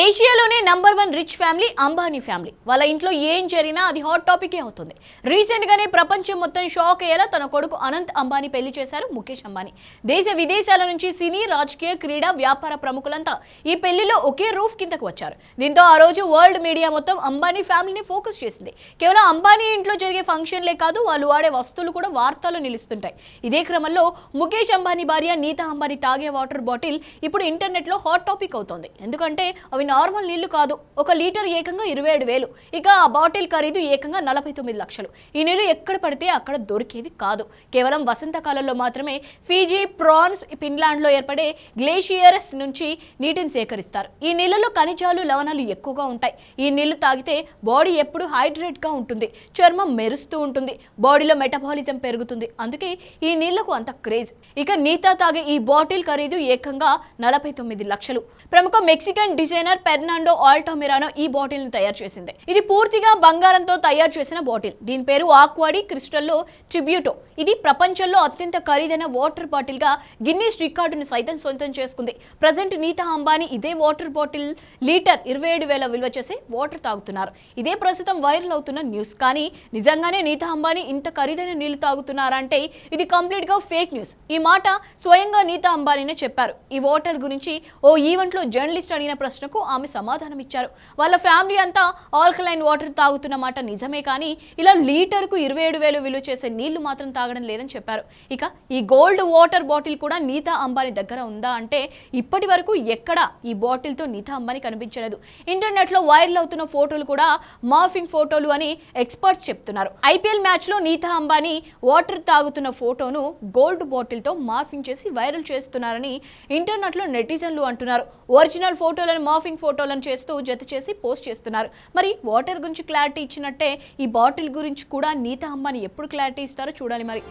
ఏషియాలోనే number one rich family Ambani family. వాళ్ళ ఇంట్లో ఏం జరిగినా అది హాట్ టాపిక్ అవుతుంది. రీసెంట్ గానే ప్రపంచం మొత్తం షాక్ అయ్యేలా తన కొడుకు అనంత్ అంబానీ పెళ్ళి చేశారు ముఖేష్ అంబానీ. దేశ విదేశాల నుంచి సినీ రాజకీయ క్రీడా వ్యాపార ప్రముఖులంతా ఈ పెళ్ళిలో ఒకే రూఫ్ కిందకు వచ్చారు. దీంతో ఆ రోజు వరల్డ్ మీడియా మొత్తం అంబానీ ఫ్యామిలీని ఫోకస్ చేసింది. కేవలం అంబానీ ఇంట్లో జరిగే ఫంక్షన్లే కాదు వాళ్ళు వాడే వస్తువులు కూడా వార్తలు నిలుస్తుంటాయి. ఇదే క్రమంలో ముఖేష్ అంబానీ భార్య నీతా అంబానీ తాగే వాటర్ బాటిల్ ఇప్పుడు ఇంటర్నెట్లో హాట్ టాపిక్ అవుతోంది. ఎందుకంటే అవి నార్మల్ నీళ్ళు కాదు. ఒక లీటర్ ఏకంగా ఇరవై ఏడు వేలు. ఇక ఆ బాటిల్ ఖరీదు ఏకంగా నలభై తొమ్మిది లక్షలు. ఈ నీళ్ళు ఎక్కడ పడితే అక్కడ దొరికేవి కాదు. కేవలం వసంతకాలంలో మాత్రమే ఫీజీ ప్రాన్స్ ఫిన్లాండ్లో ఏర్పడే గ్లేషియర్స్ నుంచి నీటిని సేకరిస్తారు. ఈ నీళ్ళలో ఖనిజాలు లవణాలు ఎక్కువగా ఉంటాయి. ఈ నీళ్ళు తాగితే బాడీ ఎప్పుడు హైడ్రేట్గా ఉంటుంది. చర్మం మెరుస్తూ ఉంటుంది. బాడీలో మెటబాలిజం పెరుగుతుంది. అందుకే ఈ నీళ్ళకు అంత క్రేజ్. ఇక నీతా తాగే ఈ బాటిల్ ఖరీదు ఏకంగా నలభై తొమ్మిది లక్షలు. ప్రముఖ మెక్సికన్ డిజైనర్ పెర్నాండో ఆల్టామిరానో ఈ బాటిల్ని తయారు చేసింది. ఇది పూర్తిగా బంగారంతో తయారు చేసిన బాటిల్. దీని పేరు ఆక్వాడి క్రిస్టల్లో ట్రిబ్యూటో. ఇది ప్రపంచంలో అత్యంత ఖరీదైన వాటర్ బాటిల్గా గిన్నీస్ రికార్డును సైతం సొంతం చేసుకుంది. ప్రజెంట్ నీతా అంబానీ ఇదే వాటర్ బాటిల్ లీటర్ ఇరవై ఏడు వేల విలువ చేసే వాటర్ తాగుతున్నారు. ఇదే ప్రస్తుతం వైరల్ అవుతున్న న్యూస్. కానీ నిజంగానే నీతా అంబానీ ఇంత ఖరీదైన నీళ్ళు తాగుతున్నారంటే ఇది కంప్లీట్గా ఫేక్ న్యూస్. ఈ మాట స్వయంగా నీతా అంబానీనే చెప్పారు. ఈ వాటర్ గురించి ఓ ఈవెంట్లో జర్నలిస్ట్ అడిగిన ప్రశ్నకు ఆమె సమాధానం ఇచ్చారు వాళ్ళ ఫ్యామిలీ అంతా ఆల్కలైన్ వాటర్ తాగుతున్న మాట నిజమే కానీ ఇలా లీటర్కు ఇరవై ఏడు వేలు విలువ చేసే నీళ్ళు మాత్రం తాగడం లేదని చెప్పారు. ఇక ఈ గోల్డ్ వాటర్ బాటిల్ కూడా నీతా అంబానీ దగ్గర ఉందా అంటే ఇప్పటి వరకు ఎక్కడ ఈ బాటిల్తో నీతా అంబానీ కనిపించలేదు. ఇంటర్నెట్లో వైరల్ అవుతున్న ఫోటోలు కూడా మాఫింగ్ ఫోటోలు అని ఎక్స్పర్ట్స్ చెప్తున్నారు. ఐపీఎల్ మ్యాచ్లో నీతా అంబానీ వాటర్ తాగుతున్న ఫోటోను గోల్డ్ బాటిల్తో చేసి వైరల్ చేస్తున్నారని ఇంటర్నెట్లో నెటిజన్లు అంటున్నారు. ఒరిజినల్ ఫోటోలను మాఫింగ్ మార్ఫింగ్ ఫోటోలను చేస్తూ జత చేసి పోస్ట్ చేస్తున్నారు. మరి వాటర్ గురించి క్లారిటీ ఇచ్చినట్టే ఈ బాటిల్ గురించి కూడా నీతా అమ్మని ఎప్పుడు క్లారిటీ ఇస్తారో చూడాలి మరి.